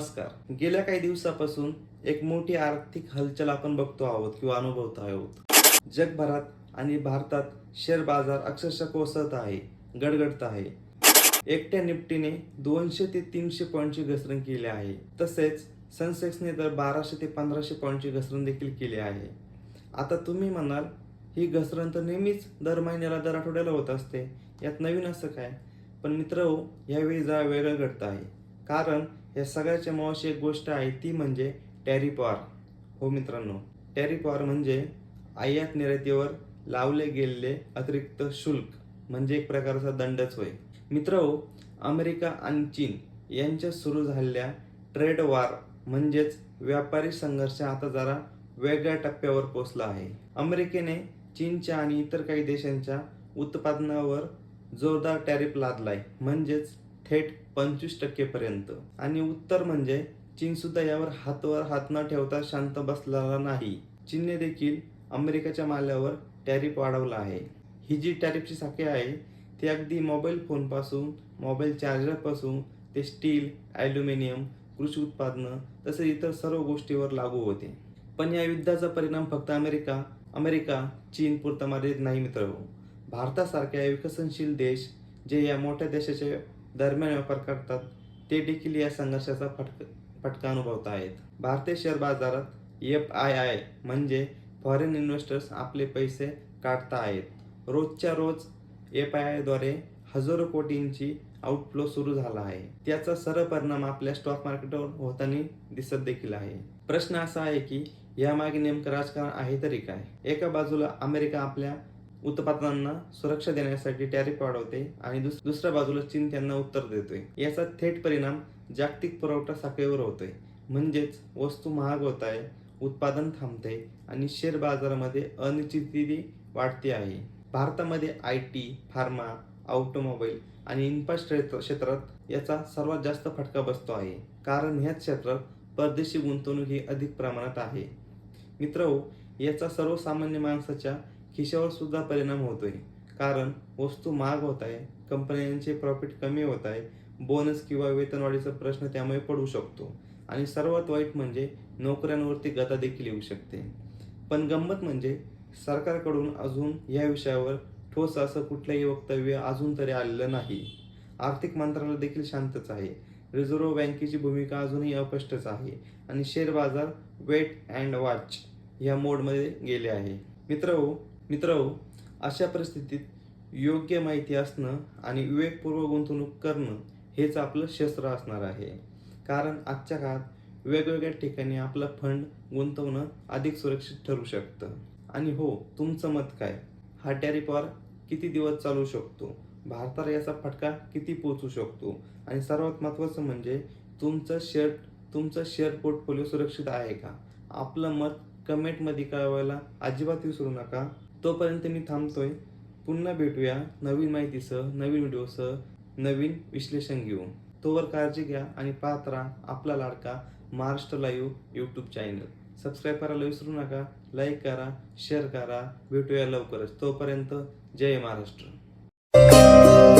नमस्कार. गेल्या काही दिवसापासून एक मोठी आर्थिक हलचल आपण बघतो आहोत किंवा अनुभवत आहोत. जगभरात आणि भारतात शेअर बाजार अक्षरशः कोसळत आहे गडगडत आहे. एकट्या निफ्टीने दोनशे ते तीनशे पॉईंटची घसरण केली आहे. तसेच सेन्सेक्सने तर बाराशे ते पंधराशे पॉईंटची घसरण देखील केली आहे. आता तुम्ही म्हणाल ही घसरण तर नेहमीच दर महिन्याला दर आठवड्याला होत असते. यात नवीन असं काय? पण मित्र हो यावेळी जरा वेगळं घडतं आहे. कारण या सगळ्याच्या मावाशी एक गोष्ट आहे ती म्हणजे टॅरी पॉर हो मित्रांनो टॅरी पॉर म्हणजे आयात निर्यातीवर लावले गेलेले अतिरिक्त शुल्क म्हणजे एक प्रकारचा दंडच होय. मित्र हो, अमेरिका आणि चीन यांच्या सुरू झालेल्या ट्रेड वॉर म्हणजेच व्यापारी संघर्ष आता जरा वेगळ्या टप्प्यावर पोचला आहे. अमेरिकेने चीनच्या आणि इतर काही देशांच्या उत्पादनावर जोरदार टॅरिफ लादलाय म्हणजेच थेट पंचवीस टक्केपर्यंत. आणि उत्तर म्हणजे चीन सुद्धा यावर हातवर हात न ठेवता शांत बसलेला नाही. चीनने देखील अमेरिकेच्या माल्यावर टॅरिफ वाढवला आहे. ही जी टॅरिफची साखळी आहे ती अगदी मोबाईल फोनपासून मोबाईल चार्जरपासून ते स्टील ॲल्युमिनियम कृषी उत्पादनं तसेच इतर सर्व गोष्टीवर लागू होते. पण या युद्धाचा परिणाम फक्त अमेरिका अमेरिका चीन पुरता मर्यादित नाही मित्र भारतासारख्या विकसनशील देश जे या मोठ्या देशाच्या दरम्यान व्यापार करतात ते देखील या संघर्षाचा फटक फटका अनुभवत आहेत. भारतीय शेअर बाजारात एफ आय आय म्हणजे फॉरेन इन्व्हेस्टर्स आपले पैसे काढता आहेत. रोजच्या रोज एफ आय आयद्वारे हजारो कोटींची आउटफ्लो सुरू झाला आहे. त्याचा सरळ परिणाम आपल्या स्टॉक मार्केटवर होताना दिसत देखील आहे. प्रश्न असा आहे की यामागे नेमकं राजकारण आहे तरी काय? एका बाजूला अमेरिका आपल्या उत्पादनांना सुरक्षा देण्यासाठी टॅरिफ वाढवते आणि दुस दुसऱ्या बाजूला चीन त्यांना उत्तर देतोय. याचा थेट परिणाम जागतिक पुरवठा साखळीवर होतोय. म्हणजेच वस्तू महाग होत आहे उत्पादन थांबते आणि शेअर बाजारामध्ये अनिश्चितती वाढते आहे. भारतामध्ये आय टी फार्मा ऑटोमोबाईल आणि इन्फ्रास्ट्रक्चर क्षेत्रात याचा सर्वात जास्त फटका बसतो आहे. कारण ह्याच क्षेत्रात परदेशी गुंतवणूक ही अधिक प्रमाणात आहे. मित्र याचा सर्वसामान्य माणसाच्या खिशावर सुद्धा परिणाम होतोय. कारण वस्तू महाग होत आहे कंपन्यांचे प्रॉफिट कमी होत आहे बोनस किंवा वेतनवाढीचा प्रश्न त्यामुळे पडू शकतो. आणि सर्वात वाईट म्हणजे नोकऱ्यांवरती गदा देखील येऊ शकते. पण गंमत म्हणजे सरकारकडून अजून या विषयावर ठोस असं कुठलंही वक्तव्य अजून तरी आलेलं नाही. आर्थिक मंत्रालय देखील शांतच आहे. रिझर्व्ह बँकेची भूमिका अजूनही अस्पष्टच आहे. आणि शेअर बाजार वेट अँड वॉच या मोडमध्ये गेले आहे. मित्र मित्र हो, अशा परिस्थितीत योग्य माहिती असणं आणि विवेकपूर्वक गुंतवणूक करणं हेच आपलं शस्त्र असणार आहे. कारण आजच्या काळात वेगवेगळ्या ठिकाणी आपला फंड गुंतवणं अधिक सुरक्षित ठरू शकतं. आणि हो तुमचं मत काय? हा टॅरिफॉर किती दिवस चालू शकतो? भारताला याचा फटका किती पोचू शकतो? आणि सर्वात महत्त्वाचं म्हणजे तुमचं शेअर तुमचं शेअर पोर्टफोलिओ सुरक्षित आहे का? आपलं मत कमेंटमध्ये कळवायला अजिबात विसरू नका. तोपर्यंत मी थांबतोय. पुन्हा भेटूया नवीन माहितीसह नवीन व्हिडिओसह नवीन विश्लेषण घेऊन. तोवर काळजी घ्या आणि पाहत राहा आपला लाडका Maharashtra live YouTube channel subscribe करायला विसरू नका लाईक करा शेअर करा. भेटूया लवकरच. तोपर्यंत जय महाराष्ट्र.